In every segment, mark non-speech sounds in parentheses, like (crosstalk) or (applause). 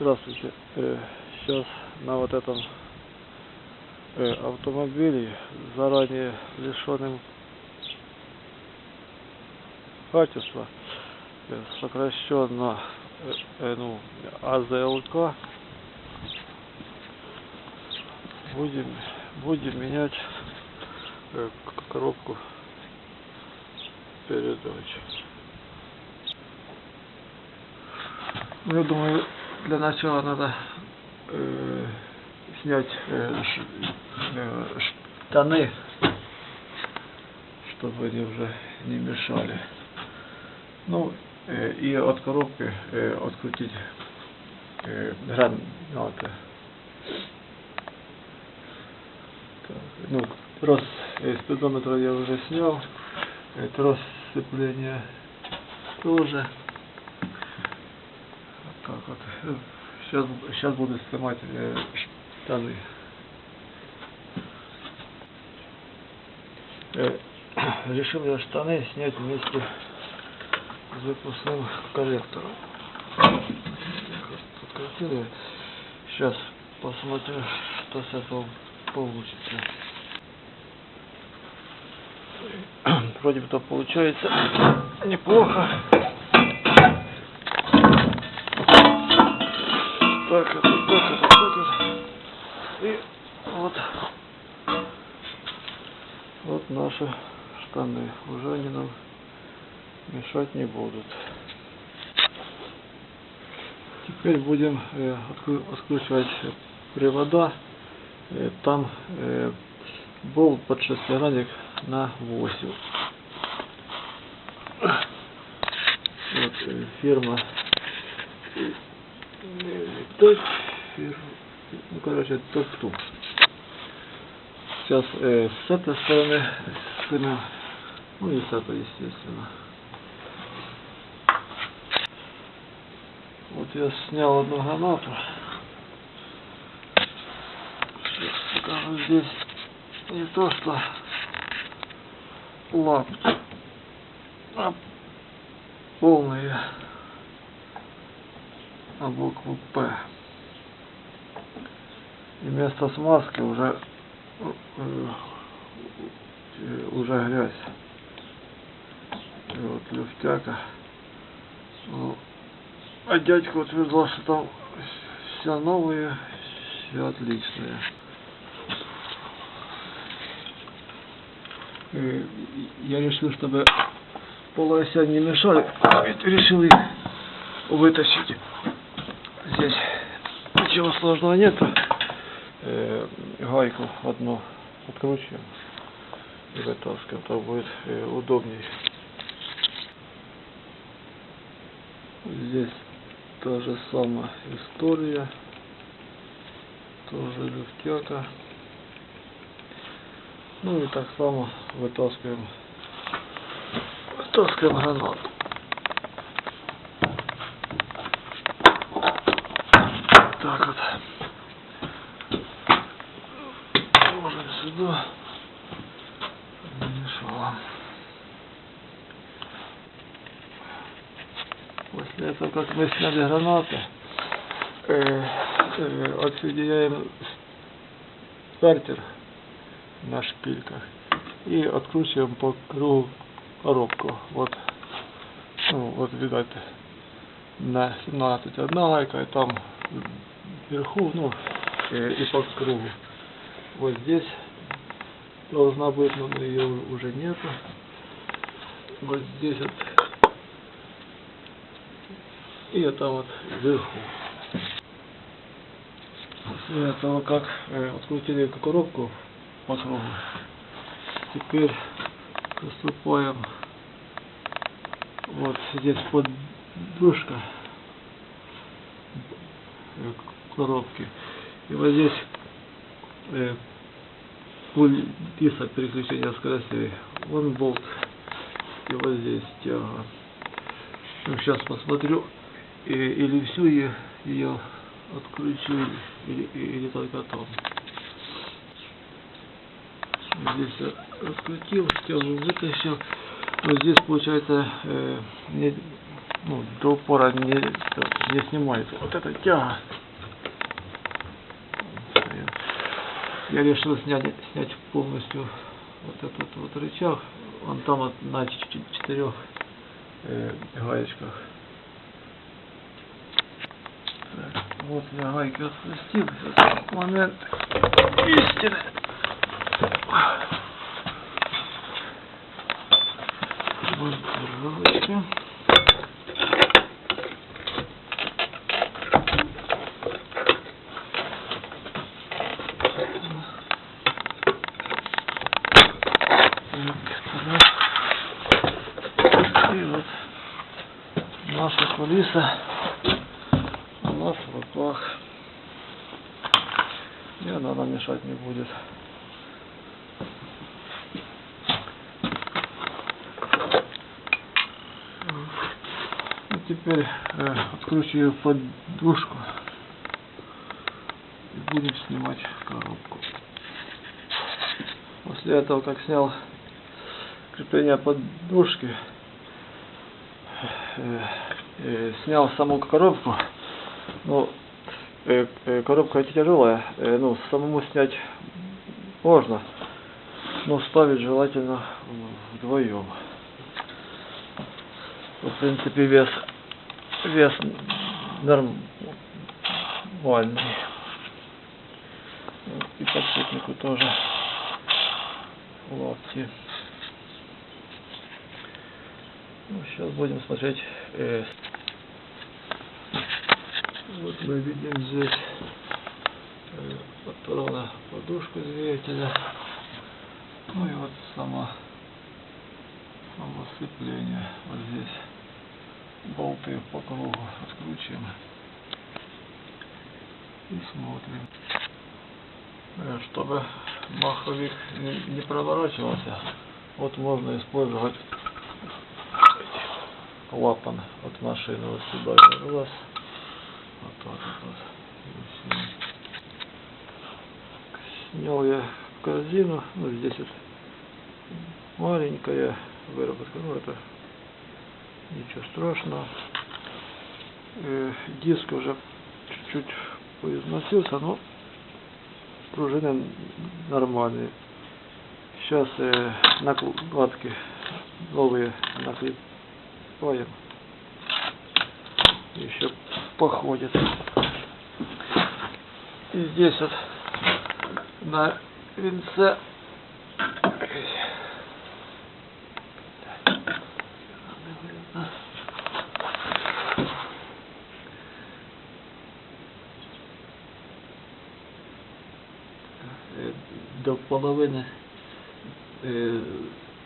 Здравствуйте. Сейчас на вот этом э, автомобиле, заранее лишенным качества, э, сокращенно э, э, ну, АЗЛК, будем, будем менять э, коробку передач. Ну, я думаю, для начала надо э, снять э, э, штаны, чтобы они уже не мешали. Ну, э, и от коробки э, открутить э, гранаты. Так, ну, трос э, спидометра я уже снял, э, трос сцепления тоже. Сейчас, сейчас буду снимать э, штаны. Э, решил я штаны снять вместе с выпускным коллектором. Подкрутил. Сейчас посмотрю, что с этого получится. Вроде бы то получается неплохо. Вот наши штаны. Уже они нам мешать не будут. Теперь будем э, откру- откручивать привода. Э, там э, болт под шестигранник на 8. Вот э, э, так фирма. Ну, короче, топ-туп. Сейчас э, с этой стороны снимем. Ну и с этой, естественно. Вот я снял одну гранату. Покажу здесь не то что лапки, а полные на букву П. И вместо смазки уже уже грязь. И вот люфтяка. Ну, а дядька утверждал, что там все новые, все отличные. Э, Я решил, чтобы полуося не мешали, ведь решил их вытащить. Здесь ничего сложного нет. Гайку одну откручиваем и вытаскиваем, так будет э, удобней. Здесь та же самая история. Тоже люфтяка. Ну и так само вытаскиваем, вытаскиваем гранату. Так вот. Не мешало. После этого, как мы сняли гранаты, э, э, отсоединяем стартер на шпильках и откручиваем по кругу коробку. Вот, ну, вот видать, на 17 одна гайка, и там вверху, ну, э, и по кругу. Вот здесь должна быть, но ее уже нету. Вот здесь вот. И это вот вверху. После этого, как э, открутили коробку по кругу, теперь приступаем вот здесь подушка э, к коробке. И вот здесь э, пульса переключения скоростей. Вон болт. И вот здесь тяга. Ну, сейчас посмотрю, э, или всю ее, ее откручу, или, или только там. Здесь я раскрутил, тягу вытащил. Вот здесь получается э, не, ну, до упора не, не снимается. Вот эта тяга. Я решил снять, снять полностью вот этот вот рычаг. Он там вот на четырех э, гаечках. Так, вот я гайки отпустил. Момент истины. Монтировочка. Так, И вот кулиса у нас в руках. И она нам мешать не будет. И теперь э, откручиваю подушку и будем снимать коробку. После этого, как снял крепление подушки, э, э, снял саму коробку, ну, э, э, коробка тяжелая, э, ну, самому снять можно, но ставить желательно вдвоем. В принципе, вес, вес нормальный. И подшипнику тоже лапти. Ну, сейчас будем смотреть. э, мы видим здесь э, патрона подушку двигателя. Ну и вот сама само сцепление. Вот здесь болты по кругу откручиваем и смотрим. Э, Чтобы маховик не, не проворачивался, вот можно использовать клапан от машины вот сюда раз, вот так вот. Снял я корзину, ну здесь вот маленькая выработка, ну это ничего страшного. Э, диск уже чуть-чуть поизносился, но пружины нормальные. Сейчас э, накладки новые наклепаем. Еще походит. И здесь вот на венце до половины э,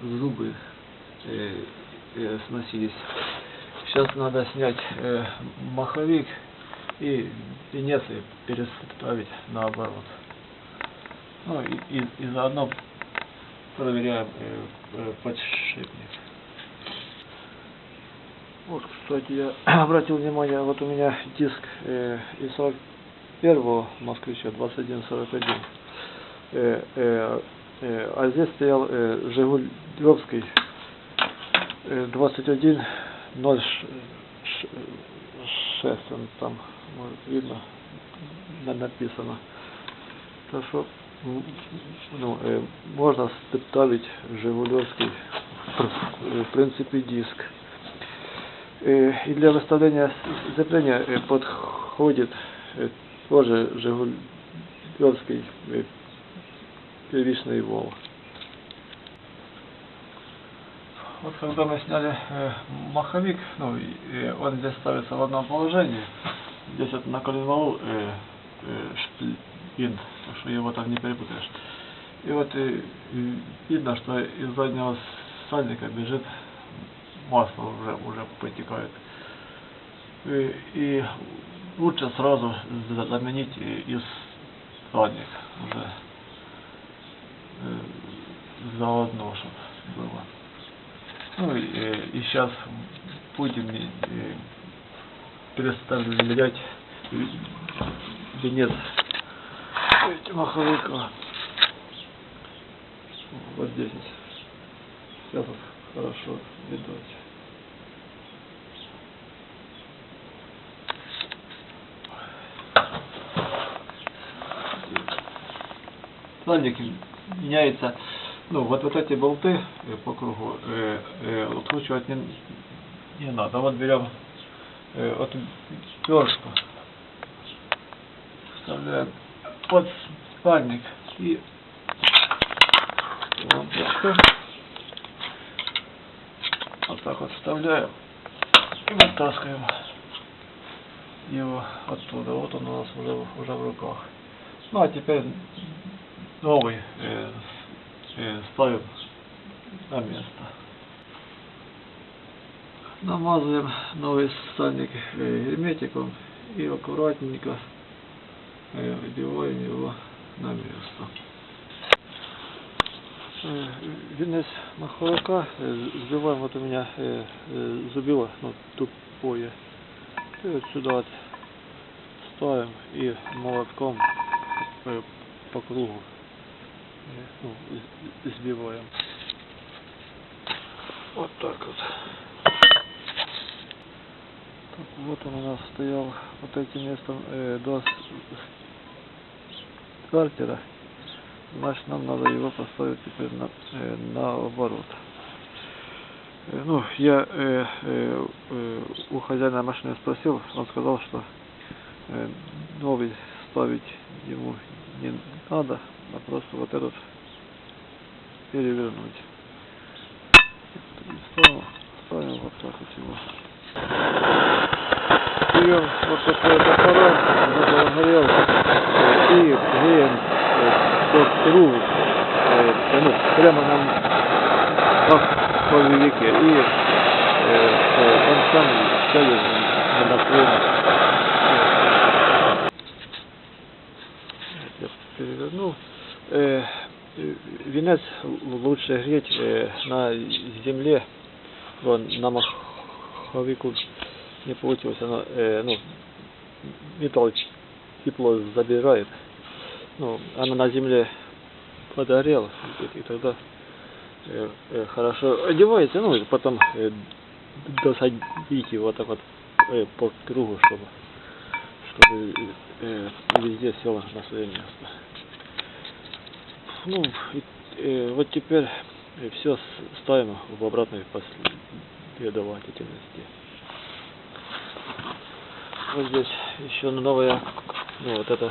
зубы э, э, сносились. Сейчас надо снять э, маховик и пенец и переставить наоборот. Ну и, и, и заодно проверяем э, э, подшипник. Вот, кстати, я (clears throat) обратил внимание, вот у меня диск э, из 41 москвича 2141. Э, э, э, а здесь стоял э, Жигуль э, 21 0,6 там может видно написано. то що ну, э, можна спідставити Жигульовський в принципі диск. Э, І для виставлення зіплення э, підходить теж Жигульовський півічний волк. Вот когда мы сняли э, маховик, ну, э, он здесь ставится в одном положении. Здесь вот на коленвалу э, э, шплин, так что его там не перепутаешь. И вот э, э, видно, что из заднего сальника бежит масло уже, уже потекает. И, и лучше сразу за- заменить э, из задних уже э, заодно, чтобы было. Ну и, и сейчас будем э, представлять венец Маховикова. Вот здесь. Сейчас хорошо видать. Смотрите, меняется ну, вот, вот эти болты э, по кругу э, э, откручивать не, не надо. Вот берем э, вот перышко, вставляем под спальник и лампочку. Вот так вот вставляем и вытаскиваем его оттуда. Вот он у нас уже, уже в руках. Ну а теперь новый э, ставим на место. Намазываем новый сальник э, герметиком и аккуратненько э, вдеваем его на место. Э, Венец маховика э, сбиваем, вот у меня э, э, зубило, ну, тупое. И вот сюда ставим и молотком э, по кругу э, ну, сбиваем. Вот так вот. Так, вот он у нас стоял вот этим местом э, до стартера. Значит, нам надо его поставить теперь на, э, наоборот. Э, Ну, я э, э, э, у хозяина машины спросил, он сказал, что э, новый ставить ему не надо, а просто вот этот перевернуть. Ставим, ставим вот так вот его. Берем вот такой вот аппарат, загорелся, и греем э, по кругу, э, ну, прямо на маховике, и э, он сам сядет на наклон. Я перевернул. Э, э, венец л- лучше греть э, на земле, вон, на маховику не получилось, оно, э, ну, металл тепло забирает. Ну, она на земле подогрела, и, тогда э, э, хорошо одевается, ну, и потом э, досадить его так вот э, по кругу, чтобы, чтобы э, везде село на свое место. Ну, э, вот теперь все ставим в обратной последовательности. Вот здесь еще новая, ну вот эта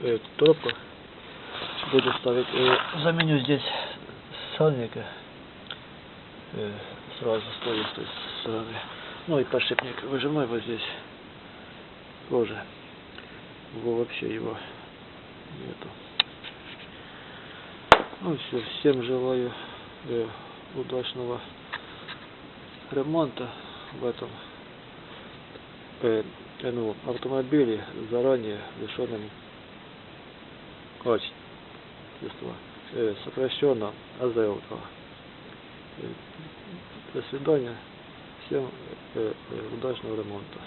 э, трубка. Буду ставить. Э, заменю здесь сальника. Э, сразу с той и с той стороны. Ну и подшипник выжимной вот здесь тоже. Вообще его нету. Ну все, всем желаю э, удачного ремонта в этом э, ну, автомобиле заранее лишенном качества, э, сокращенно АЗЛК. Э, До свидания. Всем э, э, удачного ремонта.